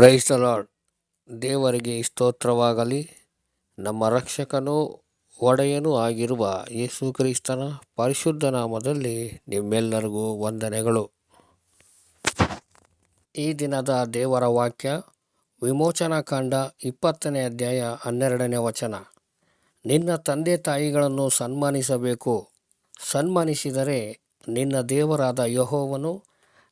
Praise the lord ದೇವರಿಗೆ ಸ್ತೋತ್ರವಾಗಲಿ. ನಮ್ಮ ರಕ್ಷಕನೂ ಒಡೆಯನೂ ಆಗಿರುವ ಯೇಸು ಕ್ರಿಸ್ತನ ಪರಿಶುದ್ಧ ನಾಮದಲ್ಲಿ ನಿಮ್ಮೆಲ್ಲರಿಗೂ ವಂದನೆಗಳು. ಈ ದಿನದ ದೇವರ ವಾಕ್ಯ, ವಿಮೋಚನಾ ಕಾಂಡ ಇಪ್ಪತ್ತನೇ ಅಧ್ಯಾಯ ಹನ್ನೆರಡನೇ ವಚನ. ನಿನ್ನ ತಂದೆ ತಾಯಿಗಳನ್ನು ಸನ್ಮಾನಿಸಬೇಕು. ಸನ್ಮಾನಿಸಿದರೆ ನಿನ್ನ ದೇವರಾದ ಯಹೋವನು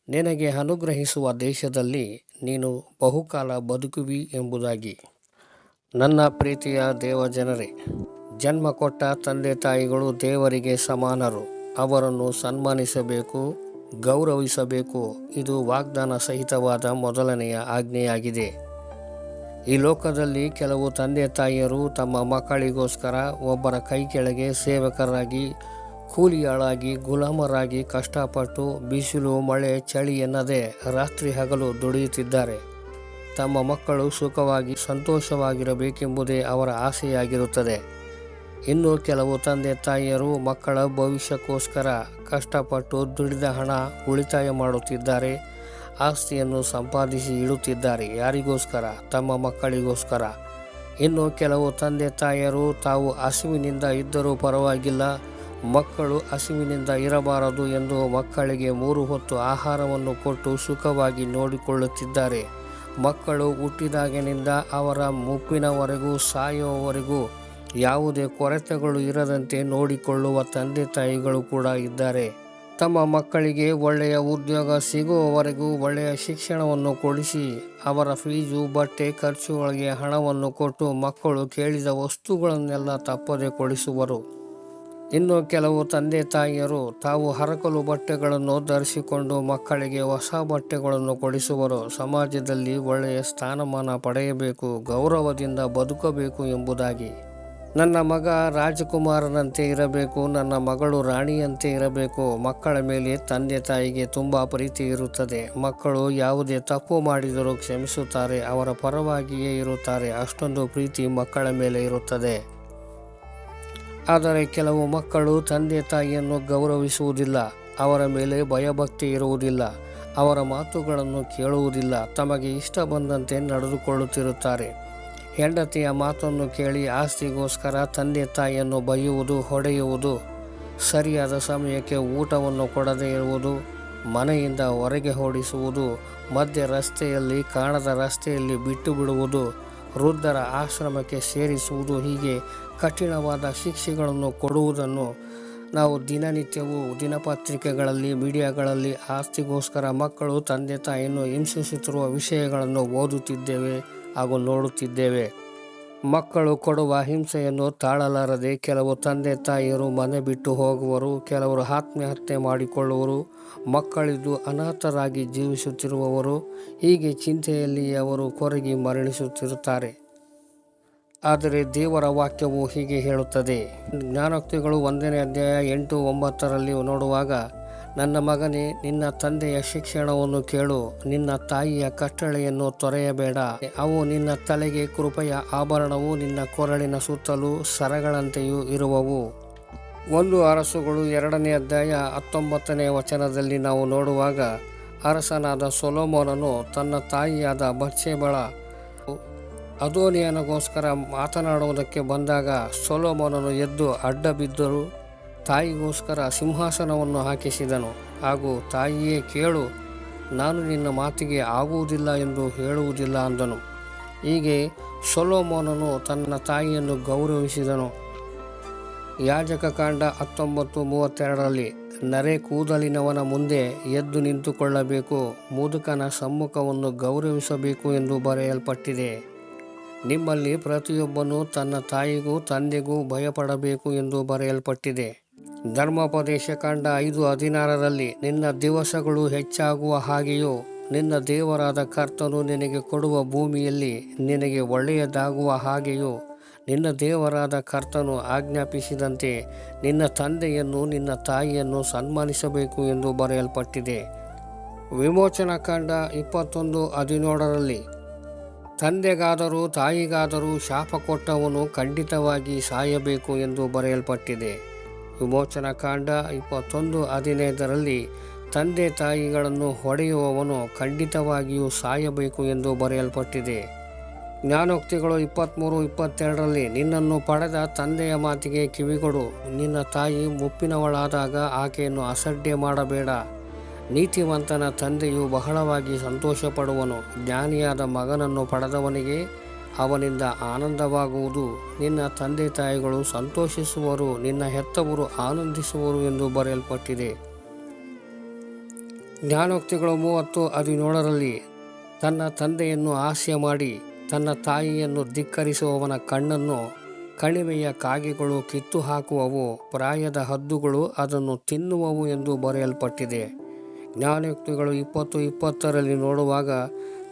ನಿನಗೆ ಅನುಗ್ರಹಿಸುವ ದೇಶದಲ್ಲಿ ನೀನು ಬಹುಕಾಲ ಬದುಕುವಿ ಎಂಬುದಾಗಿ. ನನ್ನ ಪ್ರೀತಿಯ ದೇವಜನರೇ, ಜನ್ಮ ಕೊಟ್ಟ ತಂದೆ ತಾಯಿಗಳು ದೇವರಿಗೆ ಸಮಾನರು. ಅವರನ್ನು ಸನ್ಮಾನಿಸಬೇಕು, ಗೌರವಿಸಬೇಕು. ಇದು ವಾಗ್ದಾನ ಸಹಿತವಾದ ಮೊದಲನೆಯ ಆಜ್ಞೆಯಾಗಿದೆ. ಈ ಲೋಕದಲ್ಲಿ ಕೆಲವು ತಂದೆ ತಾಯಿಯರು ತಮ್ಮ ಮಕ್ಕಳಿಗೋಸ್ಕರ ಒಬ್ಬರ ಕೈ ಕೆಳಗೆ ಸೇವಕರಾಗಿ ಕೂಲಿಯಾಳಾಗಿ, ಗುಲಾಮರಾಗಿ ಕಷ್ಟಪಟ್ಟು ಬಿಸಿಲು, ಮಳೆ, ಚಳಿ ಎನ್ನದೆ ರಾತ್ರಿ ಹಗಲು ದುಡಿಯುತ್ತಿದ್ದಾರೆ. ತಮ್ಮ ಮಕ್ಕಳು ಸುಖವಾಗಿ ಸಂತೋಷವಾಗಿರಬೇಕೆಂಬುದೇ ಅವರ ಆಸೆಯಾಗಿರುತ್ತದೆ. ಇನ್ನು ಕೆಲವು ತಂದೆ ತಾಯಿಯರು ಮಕ್ಕಳ ಭವಿಷ್ಯಕ್ಕೋಸ್ಕರ ಕಷ್ಟಪಟ್ಟು ದುಡಿದ ಹಣ ಉಳಿತಾಯ ಮಾಡುತ್ತಿದ್ದಾರೆ. ಆಸ್ತಿಯನ್ನು ಸಂಪಾದಿಸಿ ಇಡುತ್ತಿದ್ದಾರೆ. ಯಾರಿಗೋಸ್ಕರ? ತಮ್ಮ ಮಕ್ಕಳಿಗೋಸ್ಕರ. ಇನ್ನು ಕೆಲವು ತಂದೆ ತಾಯಿಯರು ತಾವು ಹಸಿವಿನಿಂದ ಇದ್ದರೂ ಪರವಾಗಿಲ್ಲ. ಮಕ್ಕಳು ಹಸಿವಿನಿಂದ ಇರಬಾರದು ಎಂದು ಮಕ್ಕಳಿಗೆ ಮೂರು ಹೊತ್ತು ಆಹಾರವನ್ನು ಕೊಟ್ಟು ಸುಖವಾಗಿ ನೋಡಿಕೊಳ್ಳುತ್ತಿದ್ದಾರೆ. ಮಕ್ಕಳು ಹುಟ್ಟಿದಾಗಿನಿಂದ ಅವರ ಮುಪ್ಪಿನವರೆಗೂ ಸಾಯುವವರೆಗೂ ಯಾವುದೇ ಕೊರತೆಗಳು ಇರದಂತೆ ನೋಡಿಕೊಳ್ಳುವ ತಂದೆ ತಾಯಿಗಳು ಕೂಡ ಇದ್ದಾರೆ. ತಮ್ಮ ಮಕ್ಕಳಿಗೆ ಒಳ್ಳೆಯ ಉದ್ಯೋಗ ಸಿಗುವವರೆಗೂ ಒಳ್ಳೆಯ ಶಿಕ್ಷಣವನ್ನು ಕೊಡಿಸಿ, ಅವರ ಫೀಸು, ಬಟ್ಟೆ, ಖರ್ಚುಗಳಿಗೆ ಹಣವನ್ನು ಕೊಟ್ಟು ಮಕ್ಕಳು ಕೇಳಿದ ವಸ್ತುಗಳನ್ನೆಲ್ಲ ತಪ್ಪದೆ ಕೊಡಿಸುವರು. ಇನ್ನು ಕೆಲವು ತಂದೆ ತಾಯಿಯರು ತಾವು ಹರಕಲು ಬಟ್ಟೆಗಳನ್ನು ಧರಿಸಿಕೊಂಡು ಮಕ್ಕಳಿಗೆ ಹೊಸ ಬಟ್ಟೆಗಳನ್ನು ಕೊಡಿಸುವರು. ಸಮಾಜದಲ್ಲಿ ಒಳ್ಳೆಯ ಸ್ಥಾನಮಾನ ಪಡೆಯಬೇಕು, ಗೌರವದಿಂದ ಬದುಕಬೇಕು ಎಂಬುದಾಗಿ. ನನ್ನ ಮಗ ರಾಜಕುಮಾರನಂತೆ ಇರಬೇಕು, ನನ್ನ ಮಗಳು ರಾಣಿಯಂತೆ ಇರಬೇಕು. ಮಕ್ಕಳ ಮೇಲೆ ತಂದೆ ತಾಯಿಗೆ ತುಂಬ ಪ್ರೀತಿ ಇರುತ್ತದೆ. ಮಕ್ಕಳು ಯಾವುದೇ ತಪ್ಪು ಮಾಡಿದರೂ ಕ್ಷಮಿಸುತ್ತಾರೆ, ಅವರ ಪರವಾಗಿಯೇ ಇರುತ್ತಾರೆ. ಅಷ್ಟೊಂದು ಪ್ರೀತಿ ಮಕ್ಕಳ ಮೇಲೆ ಇರುತ್ತದೆ. ಆದರೆ ಕೆಲವು ಮಕ್ಕಳು ತಂದೆ ತಾಯಿಯನ್ನು ಗೌರವಿಸುವುದಿಲ್ಲ, ಅವರ ಮೇಲೆ ಭಯಭಕ್ತಿ ಇರುವುದಿಲ್ಲ, ಅವರ ಮಾತುಗಳನ್ನು ಕೇಳುವುದಿಲ್ಲ, ತಮಗೆ ಇಷ್ಟ ಬಂದಂತೆ ನಡೆದುಕೊಳ್ಳುತ್ತಿರುತ್ತಾರೆ. ಹೆಂಡತಿಯ ಮಾತನ್ನು ಕೇಳಿ ಆಸ್ತಿಗೋಸ್ಕರ ತಂದೆ ತಾಯಿಯನ್ನು ಬೈಯುವುದು, ಹೊಡೆಯುವುದು, ಸರಿಯಾದ ಸಮಯಕ್ಕೆ ಊಟವನ್ನು ಕೊಡದೇ ಇರುವುದು, ಮನೆಯಿಂದ ಹೊರಗೆ ಓಡಿಸುವುದು, ಮಧ್ಯ ರಸ್ತೆಯಲ್ಲಿ, ಕಾಣದ ರಸ್ತೆಯಲ್ಲಿ ಬಿಟ್ಟು ಬಿಡುವುದು, ವೃದ್ಧರ ಆಶ್ರಮಕ್ಕೆ ಸೇರಿಸುವುದು ಹೀಗೆ ಕಠಿಣವಾದ ಶಿಕ್ಷೆಗಳನ್ನು ಕೊಡುವುದನ್ನು ನಾವು ದಿನನಿತ್ಯವೂ ದಿನಪತ್ರಿಕೆಗಳಲ್ಲಿ, ಮೀಡಿಯಾಗಳಲ್ಲಿ, ಆಸ್ತಿಗೋಸ್ಕರ ಮಕ್ಕಳು, ತಂದೆ, ತಾಯಿಯನ್ನು ಹಿಂಸಿಸುತ್ತಿರುವ ವಿಷಯಗಳನ್ನು ಓದುತ್ತಿದ್ದೇವೆ ಹಾಗೂ ನೋಡುತ್ತಿದ್ದೇವೆ. ಮಕ್ಕಳು ಕೊಡುವ ಹಿಂಸೆಯನ್ನು ತಾಳಲಾರದೆ ಕೆಲವು ತಂದೆ, ತಾಯಿಯರು ಮನೆ ಬಿಟ್ಟು ಹೋಗುವರು, ಕೆಲವರು ಆತ್ಮಹತ್ಯೆ ಮಾಡಿಕೊಳ್ಳುವರು, ಮಕ್ಕಳಿದ್ದು ಅನಾಥರಾಗಿ ಜೀವಿಸುತ್ತಿರುವವರು, ಹೀಗೆ ಚಿಂತೆಯಲ್ಲಿ ಅವರು ಕೊರಗಿ ಮರಣಿಸುತ್ತಿರುತ್ತಾರೆ. ಆದರೆ ದೇವರ ವಾಕ್ಯವು ಹೀಗೆ ಹೇಳುತ್ತದೆ. ಜ್ಞಾನೋಕ್ತಿಗಳು ಒಂದನೇ ಅಧ್ಯಾಯ ಎಂಟು ಒಂಬತ್ತರಲ್ಲಿ ನೋಡುವಾಗ, ನನ್ನ ಮಗನೇ, ನಿನ್ನ ತಂದೆಯ ಶಿಕ್ಷಣವನ್ನು ಕೇಳು, ನಿನ್ನ ತಾಯಿಯ ಕಟ್ಟಳೆಯನ್ನು ತೊರೆಯಬೇಡ. ಅವು ನಿನ್ನ ತಲೆಗೆ ಕೃಪೆಯ ಆಭರಣವು ನಿನ್ನ ಕೊರಳಿನ ಸುತ್ತಲೂ ಸರಗಳಂತೆಯೂ ಇರುವವು. ಒಂದು ಅರಸುಗಳು ಎರಡನೇ ಅಧ್ಯಾಯ ಹತ್ತೊಂಬತ್ತನೇ ವಚನದಲ್ಲಿ ನಾವು ನೋಡುವಾಗ, ಅರಸನಾದ ಸೊಲೋಮೋನನು ತನ್ನ ತಾಯಿಯಾದ ಬಚ್ಚೆಬಳ ಅದೋನಿಯನಿಗೋಸ್ಕರ ಮಾತನಾಡುವುದಕ್ಕೆ ಬಂದಾಗ ಸೊಲೋಮೋನನು ಎದ್ದು ಅಡ್ಡ ಬಿದ್ದರು ತಾಯಿಗೋಸ್ಕರ ಸಿಂಹಾಸನವನ್ನು ಹಾಕಿಸಿದನು. ಹಾಗೂ ತಾಯಿಯೇ ಕೇಳು, ನಾನು ನಿನ್ನ ಮಾತಿಗೆ ಆಗುವುದಿಲ್ಲ ಎಂದು ಹೇಳುವುದಿಲ್ಲ ಅಂದನು. ಹೀಗೆ ಸೊಲೋಮೋನನು ತನ್ನ ತಾಯಿಯನ್ನು ಗೌರವಿಸಿದನು. ಯಾಜಕ ಕಾಂಡ ಹತ್ತೊಂಬತ್ತು ಮೂವತ್ತೆರಡರಲ್ಲಿ, ನರೆ ಕೂದಲಿನವನ ಮುಂದೆ ಎದ್ದು ನಿಂತುಕೊಳ್ಳಬೇಕು, ಮುದುಕನ ಸಮ್ಮುಖವನ್ನು ಗೌರವಿಸಬೇಕು ಎಂದು ಬರೆಯಲ್ಪಟ್ಟಿದೆ. ನಿಮ್ಮಲ್ಲಿ ಪ್ರತಿಯೊಬ್ಬನು ತನ್ನ ತಾಯಿಗೂ ತಂದೆಗೂ ಭಯಪಡಬೇಕು ಎಂದು ಬರೆಯಲ್ಪಟ್ಟಿದೆ. ಧರ್ಮೋಪದೇಶ ಕಂಡ ಐದು ಹದಿನಾರರಲ್ಲಿ, ನಿನ್ನ ದಿವಸಗಳು ಹೆಚ್ಚಾಗುವ ಹಾಗೆಯೂ ನಿನ್ನ ದೇವರಾದ ಕರ್ತನು ನಿನಗೆ ಕೊಡುವ ಭೂಮಿಯಲ್ಲಿ ನಿನಗೆ ಒಳ್ಳೆಯದಾಗುವ ಹಾಗೆಯೂ ನಿನ್ನ ದೇವರಾದ ಕರ್ತನು ಆಜ್ಞಾಪಿಸಿದಂತೆ ನಿನ್ನ ತಂದೆಯನ್ನು ನಿನ್ನ ತಾಯಿಯನ್ನು ಸನ್ಮಾನಿಸಬೇಕು ಎಂದು ಬರೆಯಲ್ಪಟ್ಟಿದೆ. ವಿಮೋಚನಾ ಕಂಡ ಇಪ್ಪತ್ತೊಂದು ಹದಿನೇಳರಲ್ಲಿ ತಂದೆಗಾದರೂ ತಾಯಿಗಾದರೂ ಶಾಪ ಕೊಟ್ಟವನು ಖಂಡಿತವಾಗಿ ಸಾಯಬೇಕು ಎಂದು ಬರೆಯಲ್ಪಟ್ಟಿದೆ. ವಿಮೋಚನಾ ಕಾಂಡ ಇಪ್ಪತ್ತೊಂದು ಹದಿನೈದರಲ್ಲಿ ತಂದೆ ತಾಯಿಗಳನ್ನು ಹೊಡೆಯುವವನು ಖಂಡಿತವಾಗಿಯೂ ಸಾಯಬೇಕು ಎಂದು ಬರೆಯಲ್ಪಟ್ಟಿದೆ. ಜ್ಞಾನೋಕ್ತಿಗಳು ಇಪ್ಪತ್ತ್ಮೂರು ಇಪ್ಪತ್ತೆರಡರಲ್ಲಿ ನಿನ್ನನ್ನು ಪಡೆದ ತಂದೆಯ ಮಾತಿಗೆ ಕಿವಿಗೊಡು, ನಿನ್ನ ತಾಯಿ ಮುಪ್ಪಿನವಳಾದಾಗ ಆಕೆಯನ್ನು ಅಸಡ್ಡೆ ಮಾಡಬೇಡ. ನೀತಿವಂತನ ತಂದೆಯು ಬಹಳವಾಗಿ ಸಂತೋಷಪಡುವನು. ಜ್ಞಾನಿಯಾದ ಮಗನನ್ನು ಪಡೆದವನಿಗೆ ಅವನಿಂದ ಆನಂದವಾಗುವುದು. ನಿನ್ನ ತಂದೆ ತಾಯಿಗಳು ಸಂತೋಷಿಸುವರು, ನಿನ್ನ ಹೆತ್ತವರು ಆನಂದಿಸುವರು ಎಂದು ಬರೆಯಲ್ಪಟ್ಟಿದೆ. ಜ್ಞಾನೋಕ್ತಿಗಳು ಮೂವತ್ತು ಹದಿನೇಳರಲ್ಲಿ, ತನ್ನ ತಂದೆಯನ್ನು ಹಾಸ್ಯ ಮಾಡಿ, ತನ್ನ ತಾಯಿಯನ್ನು ಧಿಕ್ಕರಿಸುವವನ ಕಣ್ಣನ್ನು ಕಣಿವೆಯ ಕಾಗೆಗಳು ಕಿತ್ತು ಹಾಕುವವು ಪ್ರಾಯದ ಹದ್ದುಗಳು ಅದನ್ನು ತಿನ್ನುವವು ಎಂದು ಬರೆಯಲ್ಪಟ್ಟಿದೆ. ಜ್ಞಾನೋಕ್ತಿಗಳು ಇಪ್ಪತ್ತು ಇಪ್ಪತ್ತರಲ್ಲಿ ನೋಡುವಾಗ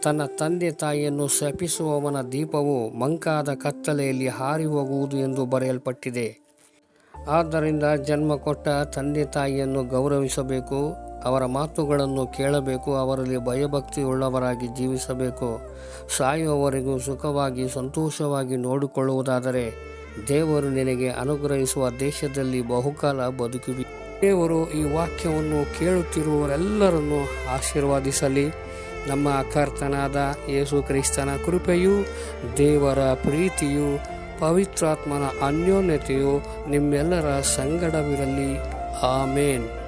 ತನ್ನ ತಂದೆ ತಾಯಿಯನ್ನು ಶಪಿಸುವವನ ದೀಪವು ಮಂಕಾದ ಕತ್ತಲೆಯಲ್ಲಿ ಹಾರಿ ಹೋಗುವುದು ಎಂದು ಬರೆಯಲ್ಪಟ್ಟಿದೆ. ಆದ್ದರಿಂದ ಜನ್ಮ ಕೊಟ್ಟ ತಂದೆ ತಾಯಿಯನ್ನು ಗೌರವಿಸಬೇಕು, ಅವರ ಮಾತುಗಳನ್ನು ಕೇಳಬೇಕು, ಅವರಲ್ಲಿ ಭಯಭಕ್ತಿಯುಳ್ಳವರಾಗಿ ಜೀವಿಸಬೇಕು, ಸಾಯುವವರೆಗೂ ಸುಖವಾಗಿ ಸಂತೋಷವಾಗಿ ನೋಡಿಕೊಳ್ಳುವುದಾದರೆ ದೇವರು ನಿನಗೆ ಅನುಗ್ರಹಿಸುವ ದೇಶದಲ್ಲಿ ಬಹುಕಾಲ ಬದುಕುವಿ. ದೇವರು ಈ ವಾಕ್ಯವನ್ನು ಕೇಳುತ್ತಿರುವವರೆಲ್ಲರನ್ನು ಆಶೀರ್ವಾದಿಸಲಿ. ನಮ್ಮ ಕರ್ತನಾದ ಯೇಸು ಕ್ರಿಸ್ತನ ಕೃಪೆಯು, ದೇವರ ಪ್ರೀತಿಯು, ಪವಿತ್ರಾತ್ಮನ ಅನ್ಯೋನ್ಯತೆಯು ನಿಮ್ಮೆಲ್ಲರ ಸಂಗಡವಿರಲಿ. ಆಮೇನ್.